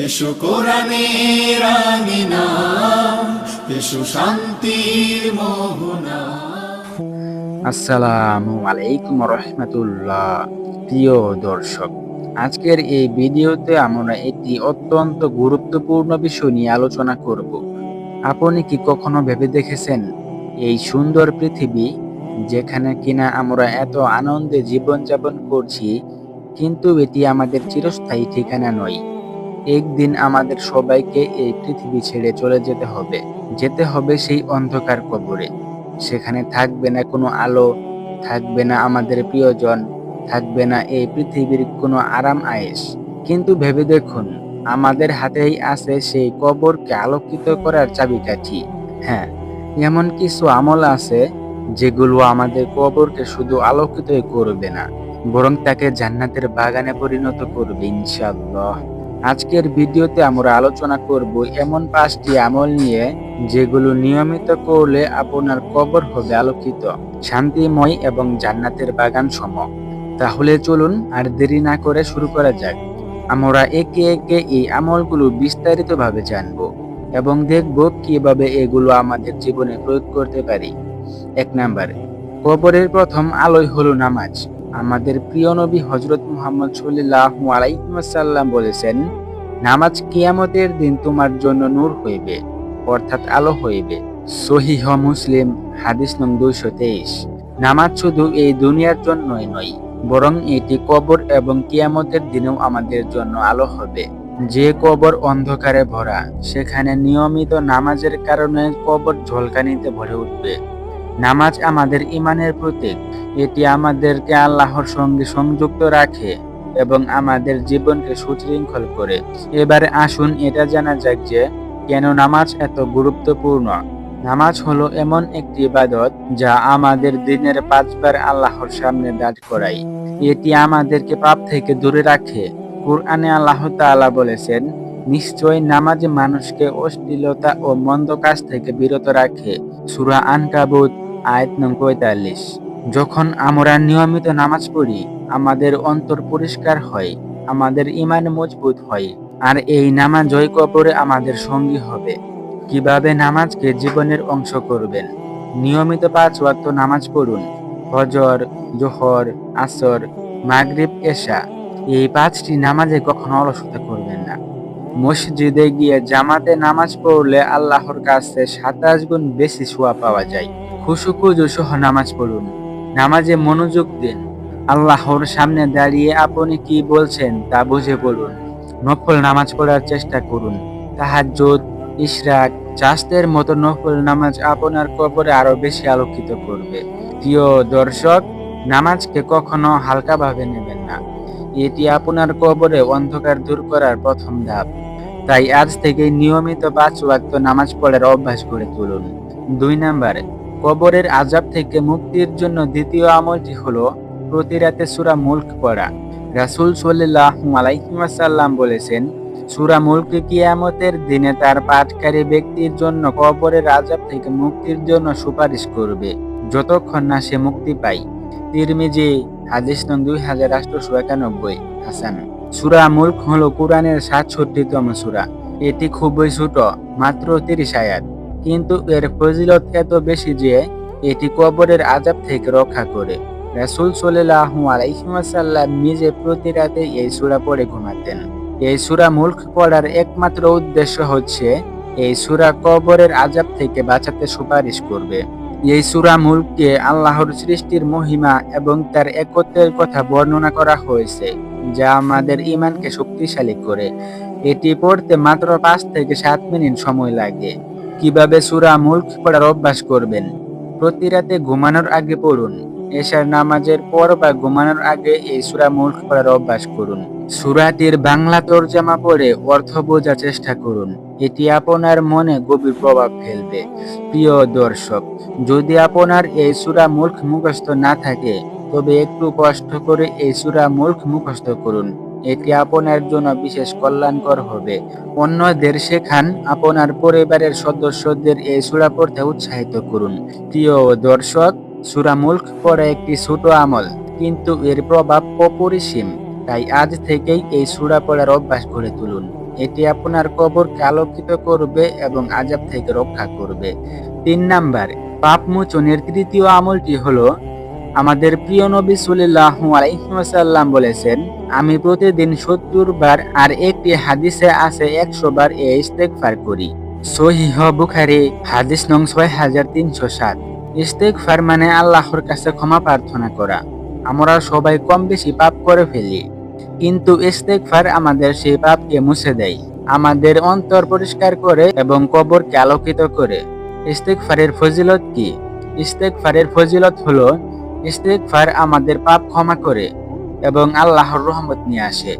এসো কোরআনের আঙিনা, এসো শান্তির মোহনা। আসসালামু আলাইকুম রহমতুল্লাহ, প্রিয় দর্শক, আজকের এই ভিডিওতে আমরা একটি অত্যন্ত গুরুত্বপূর্ণ বিষয় নিয়ে আলোচনা করব। আপনি কি কখনো ভেবে দেখেছেন এই সুন্দর পৃথিবী যেখানে কিনা আমরা এত আনন্দে জীবনযাপন করছি, কিন্তু এটি আমাদের চিরস্থায়ী ঠিকানা নয়? একদিন আমাদের সবাইকে এই পৃথিবী ছেড়ে চলে যেতে হবে। যেতে হবে সেই অন্ধকার কবরে। সেখানে থাকবে না কোনো আলো, থাকবে না আমাদের প্রিয়জন, থাকবে না এই পৃথিবীর কোনো আরাম আয়েস। কিন্তু ভেবে দেখুন, আমাদের হাতেই আছে সেই কবরকে আলোকিত করার চাবিকাঠি। হ্যাঁ এমন কিছু আমল আছে যেগুলো আমাদের কবরকে শুধু আলোকিতই করবে না, বরং তাকে জান্নাতের বাগানে পরিণত করবে, ইনশাআল্লাহ। আজকের ভিডিওতে আমরা আলোচনা করব এমন পাঁচটি আমল নিয়ে, যেগুলো নিয়মিত করলে আপনার কবর হবে আলোকিত, শান্তিময় এবং জান্নাতের বাগান সম তাহলে চলুন আর দেরি না করে শুরু করা যাক। আমরা একে একে এই আমলগুলো বিস্তারিতভাবে জানব এবং দেখব কীভাবে এগুলো আমাদের জীবনে প্রয়োগ করতে পারি। এক নাম্বার, কবরের প্রথম আলোয় হলো নামাজ। আমাদের প্রিয় নবী হজরত মুহাম্মদ সাল্লাল্লাহু আলাইহি ওয়াসাল্লাম বলেছেন, নামাজ কিয়ামতের দিন তোমার জন্য নূর হইবে, অর্থাৎ আলো হইবে। সহিহ মুসলিম হাদিস নং দুইশো তেইশ। নামাজ শুধু এই দুনিয়ার জন্যই নয়, বরং এটি কবর এবং কিয়ামতের দিনেও আমাদের জন্য আলো হবে। যে কবর অন্ধকারে ভরা, সেখানে নিয়মিত নামাজের কারণে কবর ঝলকানিতে ভরে উঠবে। নামাজ আমাদের ইমানের প্রতীক। এটি আমাদেরকে আল্লাহর সঙ্গে সংযুক্ত রাখে এবং আমাদের জীবনকে সুশৃঙ্খল করে। এবারে আসুন এটা জানা যাক যে, কেন নামাজ এত গুরুত্বপূর্ণ? নামাজ হলো এমন একটি ইবাদত যা আমাদের দিনের পাঁচবার আল্লাহর সামনে দাঁড় করায়। এটি আমাদেরকে পাপ থেকে দূরে রাখে। কুরআনে আল্লাহ তাআলা বলেছেন নিশ্চয় নামাজ মানুষকে অশ্লীলতা ও মন্দ কাজ থেকে বিরত রাখে। সূরা আনকাবুত আয়াত নং পঁয়তাল্লিশ। যখন আমরা নিয়মিত নামাজ পড়ি, আমাদের অন্তর পরিষ্কার হয়, আমাদের ইমান মজবুত হয়, আর এই নামাজ জয় কবরে আমাদের সঙ্গী হবে। কীভাবে নামাজকে জীবনের অংশ করবেন? নিয়মিত পাঁচ ওয়াক্ত নামাজ পড়ুন, ফজর, জোহর, আসর, মাগরিব, এশা। এই পাঁচটি নামাজে কখনো অলসতা করবেন না। মসজিদে গিয়ে জামাতে নামাজ পড়লে আল্লাহর কাছে সাতাশ গুণ বেশি শোয়া পাওয়া যায়। খুশুকুজু সহ নামাজ পড়ুন। নামাজে মনোযোগ দিন। আল্লাহর সামনে দাঁড়িয়ে আপনি কি বলছেন তা বুঝে পড়ুন। নফল নামাজ পড়ার চেষ্টা করুন। তাহাজ্জুদ, ইশরাক চাষদের মতো নফল নামাজ আপনার কবরে আরও বেশি আলোকিত করবে। প্রিয় দর্শক, নামাজকে কখনো হালকাভাবে নেবেন না। এটি আপনার কবরে অন্ধকার দূর করার প্রথম ধাপ। তাই আজ থেকে নিয়মিত পাঁচ নামাজ পড়ার অভ্যাস করে তুলুন। দুই নাম্বার কবরের আজাব থেকে মুক্তির জন্য দ্বিতীয় আমলটি হলো প্রতি রাতে সুরা মুল্ক পড়া। রাসুল সাল্লাহ আলাইসাল্লাম বলেছেন, সুরা মুল্ক কিয়ামতের দিনে তার পাঠকারী ব্যক্তির জন্য কবরের আজাব থেকে মুক্তির জন্য সুপারিশ করবে, যতক্ষণ না সে মুক্তি পায়। তিরমিজি, হাদিস নং দুই হাজার আটশোশো একানব্বই, হাসান। সুরা মুল্ক হলো কোরআনের সাতষট্টিতম সুরা। এটি খুবই ছোট, মাত্র তিরিশ আয়াত। কিন্তু এর ফজিলত এত বেশি যে এটি কবরের আজাব থেকে রক্ষা করে। রাসুল সাল্লাহু আলাইসাল্লাম নিজে প্রতি রাতে এই সুরা পড়ে ঘুমাতেন। এই সুরা মুল্ক পড়ার একমাত্র উদ্দেশ্য হচ্ছে এই সুরা কবরের আজাব থেকে বাঁচাতে সুপারিশ করবে। এই সুরা মুল্ককে আল্লাহর সৃষ্টির মহিমা এবং তার একত্রের কথা বর্ণনা করা হয়েছে, যা আমাদের ইমানকে শক্তিশালী করে। এটি পড়তে মাত্র পাঁচ থেকে সাত মিনিট সময় লাগে। কীভাবে সুরা মুল্ক পড়ার অভ্যাস করবেন? প্রতি রাতে ঘুমানোর আগে পড়ুন। এশার নামাজের পর বা ঘুমানোর আগে এই সুরা মুল্ক পড়ার অভ্যাস করুন। সুরাটির বাংলা তর্জমা পড়ে অর্থ বোঝার চেষ্টা করুন। এটি আপনার মনে গভীর প্রভাব ফেলবে। প্রিয় দর্শক, যদি আপনার এই সুরা মুল্ক মুখস্থ না থাকে, তবে একটু কষ্ট করে এই সুরা মুল্ক মুখস্থ করুন। এটি আপনার জন্য বিশেষ কল্যাণকর হবে। অন্যদের শেখান আপনার পরিবারের সদস্যদের এই সুরা পড়তে উৎসাহিত করুন। প্রিয় দর্শক, সুরা মুল্ক পড়া একটি ছোট আমল, কিন্তু এর প্রভাব অপরিসীম। তাই আজ থেকেই এই সুরা পড়ার অভ্যাস গড়ে তুলুন। এটি আপনার কবরকে আলোকিত করবে এবং আজাব থেকে রক্ষা করবে। তিন নাম্বার পাপ মোচনের তৃতীয় আমলটি হলো আমাদের প্রিয় নবী সাল্লাহ আলাইসাল্লাম বলেছেন, আমি প্রতিদিন সত্তর বার আর একটি হাদিসে আছে একশো বার এ ইস্তেকফার করি। সহিহ বুখারি, হাদিস নং ছয় হাজার তিনশো সাত। ইস্তেকফার মানে আল্লাহর কাছে ক্ষমা প্রার্থনা করা। আমরা সবাই কম বেশি পাপ করে ফেলি। কিন্তু ইস্তেকফার আমাদের সেই পাপকে মুছে দেয়, আমাদের অন্তর পরিষ্কার করে এবং কবরকে আলোকিত করে। ইস্তেকফারের ফজিলত কি? ইস্তেকফারের ফজিলত হলো ইস্তেকফার আমাদের পাপ ক্ষমা করে এবং আল্লাহর রহমত নিয়ে আসে।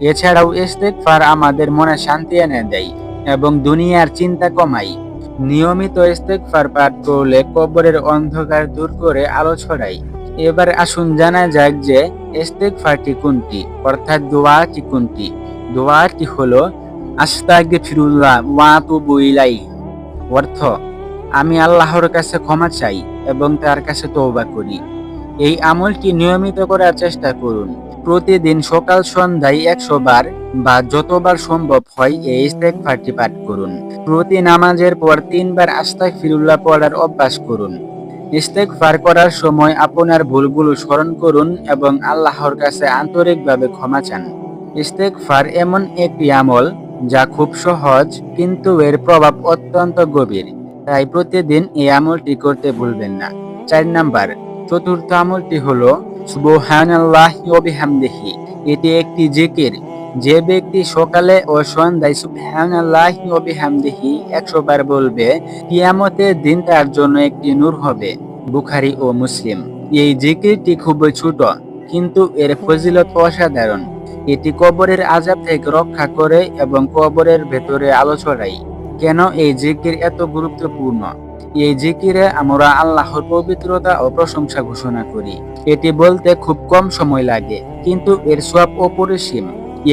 এছাড়াও ইস্তেকফার আমাদের মনে শান্তি এনে দেয় এবং দুনিয়ার চিন্তা কমায়। নিয়মিত ইস্তেকফার পাঠ করলে কবরের অন্ধকার দূর করে আলো ছড়ায়। এবার আসুন জানা যাক যে ইস্তেকফারটি কোনটি, অর্থাৎ দোয়াটি কোনটি? দোয়াটি হলো, আস্তাগফিরুল্লাহ ওয়া তুবু ইলাইহি। অর্থ, আমি আল্লাহর কাছে ক্ষমা চাই এবং তার কাছে তওবা করি। এই আমলটি নিয়মিত করার চেষ্টা করুন। প্রতিদিন সকাল সন্ধ্যায় একশো বার বা যতবার সম্ভব হয় এই ইস্তেগফারটি পাঠ করুন। প্রতি নামাজের পর তিনবার আস্তাক ফিরুল্লাহ পড়ার অভ্যাস করুন। ইস্তেগফার করার সময় আপনার ভুলগুলো স্মরণ করুন এবং আল্লাহর কাছে আন্তরিকভাবে ক্ষমা চান। ইস্তেগফার এমন একটি আমল যা খুব সহজ কিন্তু এর প্রভাব অত্যন্ত গভীর। তাই প্রতিদিন এই আমলটি করতে ভুলবেন না। চার নাম্বার চতুর্থ আমলটি হলো, সুবহানাল্লাহ এটি একটি জিকির। যে ব্যক্তি সকালে ও সন্ধ্যায় সুবহানাল্লাহ ওয়া বিহামদিহি 100 বার বলবে, কিয়ামতের দিন তার জন্য একটি নূর হবে, বুখারি ও মুসলিম। এই জিকিরটি খুবই ছোট, কিন্তু এর ফজিলত অসাধারণ। এটি কবরের আজাব থেকে রক্ষা করে এবং কবরের ভেতরে আলো কেন এই জিকির এত গুরুত্বপূর্ণ? এই জিকিরে আমরা আল্লাহর পবিত্রতা ও প্রশংসা ঘোষণা করি। এটি বলতে খুব কম সময় লাগে, কিন্তু এর সব অপরিসীম।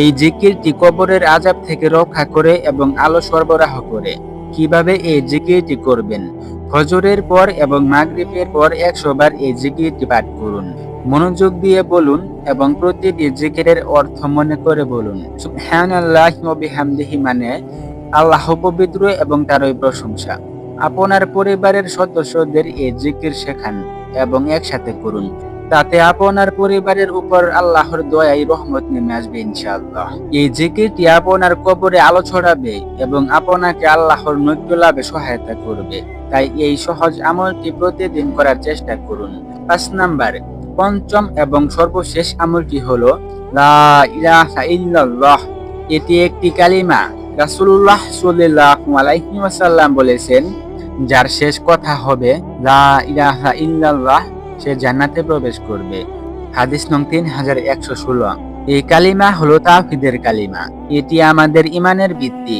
এই জিকিরটি কবরের আজাব থেকে রক্ষা করে এবং আলো সরবরাহ করে। কীভাবে এই জিকিরটি করবেন? ফজরের পর এবং মাগরিবের পর একশো বার এই জিকিরটি পাঠ করুন। মনোযোগ দিয়ে বলুন এবং প্রতিটি জিকিরের অর্থ মনে করে বলুন। ওয়া বিহামদিহি মানে আল্লাহ পবিত্র এবং তারই প্রশংসা। আপনার পরিবারের সদস্যদের এই জিকির শেখান এবং একসাথে করুন। তাতে আপনার পরিবারের উপর আল্লাহর দয়াই রহমত নেমে আসবে ইনশাআল্লাহ। এই জিকিরটি আপনার কবরে আলো ছড়াবে এবং আপনাকে আল্লাহর নৈক্য লাভে সহায়তা করবে। তাই এই সহজ আমলটি প্রতিদিন করার চেষ্টা করুন। পাঁচ নাম্বার, পঞ্চম এবং সর্বশেষ আমলটি হলো, লা ইলাহা ইল্লাল্লাহ। এটি একটি কালিমা। রাসূলুল্লাহ সাল্লাল্লাহু আলাইহি বলেছেন, যার শেষ কথা হবে ইল্লাল্লাহ, সে জান্নাতে প্রবেশ করবে। হাদিস নং তিন হাজার একশো ষোলো। এই কালিমা হলো তাওহীদের কালিমা। এটি আমাদের ইমানের ভিত্তি।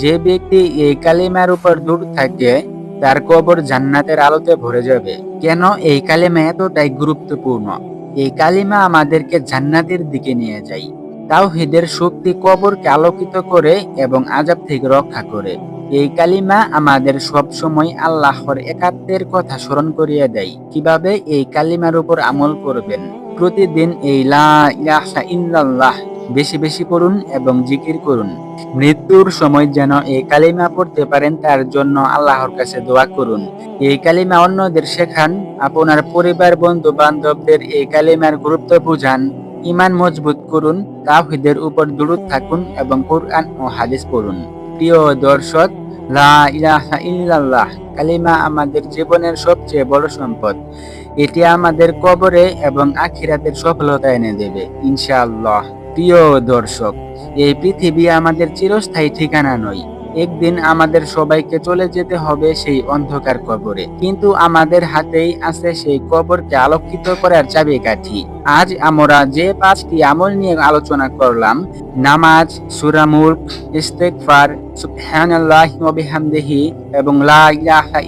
যে ব্যক্তি এই কালিমার উপর দূর থাকে, তার কবর জান্নাতের আলোতে ভরে যাবে। কেন এই কালিমা এতটাই গুরুত্বপূর্ণ? এই কালিমা আমাদেরকে জান্নাতের দিকে নিয়ে যায়। তাওহীদের শক্তি কবরকে আলোকিত করে এবং আজাব থেকে রক্ষা করে। এই কালিমা আমাদের সব সময় আল্লাহর একাত্মের কথা স্মরণ করিয়ে দেয়। কীভাবে এই কালিমার উপর আমল করবেন? প্রতিদিন এই লা বেশি বেশি পড়ুন এবং জিকির করুন। মৃত্যুর সময় যেন এই কালিমা পড়তে পারেন, তার জন্য আল্লাহর কাছে দোয়া করুন। এই কালিমা অন্যদের শেখান, আপনার পরিবার বন্ধু বান্ধবদের এই কালিমার গুরুত্ব বুঝান। ইমান মজবুত করুন, তাওহীদের উপর দৃঢ় থাকুন এবং কোরআন ও হাদিস পড়ুন। প্রিয় দর্শক, লা ইলাহা ইল্লাল্লাহ, কালিমা আমাদের জীবনের সবচেয়ে বড় সম্পদ। এটি আমাদের কবরে এবং আখিরাতের সফলতা এনে দেবে, ইনশাআল্লাহ। প্রিয় দর্শক, এই পৃথিবী আমাদের চিরস্থায়ী ঠিকানা নয় একদিন আমাদের সবাইকে চলে যেতে হবে সেই অন্ধকার কবরে। কিন্তু আমাদের হাতেই আছে সেই কবরকে আলোকিত করার চাবিকাঠি। আজ আমরা যে পাঁচটি আমল নিয়ে আলোচনা করলাম, নামাজ সুরামুল্ক ইস্তেকফার সুবহানাল্লাহ এবং লা ইলাহা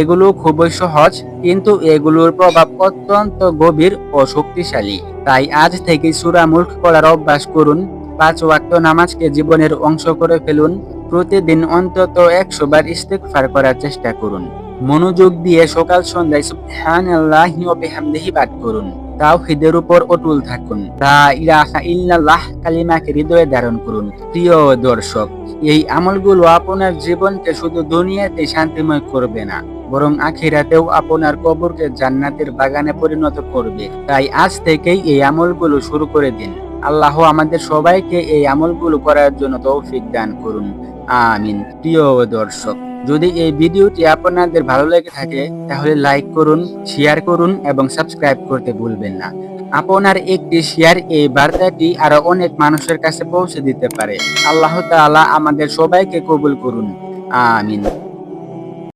এগুলো খুবই সহজ, কিন্তু এগুলোর প্রভাব অত্যন্ত গভীর ও শক্তিশালী। তাই আজ থেকে সূরা মুল্ক পড়ার অভ্যাস করুন, পাঁচ ওয়াক্ত নামাজকে জীবনের অংশ করে ফেলুন প্রতিদিন অন্তত একশো বার ইস্তেকফার করার চেষ্টা করুন। মনোযোগ দিয়ে সকাল সন্ধ্যায় সুবহানাল্লাহি ওয়া বিহামদিহি করুন। তাওহীদের উপর অটল থাকুন। লা ইলাহা ইল্লাল্লাহ কালিমাকে হৃদয়ে ধারণ করুন। প্রিয় দর্শক, এই আমলগুলো আপনার জীবনকে শুধু দুনিয়াতে শান্তিময় করবে না, বরং আখিরাতেও আপনার কবরকে জান্নাতের বাগানে পরিণত করবে। তাই আজ থেকেই এই আমলগুলো শুরু করে দিন। আল্লাহ আমাদের সবাইকে এই আমলগুলো করার জন্য তৌফিক দান করুন। আমিন। প্রিয় দর্শক, যদি এই ভিডিওটি আপনাদের ভালো লেগে থাকে, তাহলে লাইক করুন, শেয়ার করুন এবং সাবস্ক্রাইব করতে ভুলবেন না। আপনার একটি শেয়ার এই বার্তাটি আরও অনেক মানুষের কাছে পৌঁছে দিতে পারে। আল্লাহ তাআলা আমাদের সবাইকে কবুল করুন। আমিন।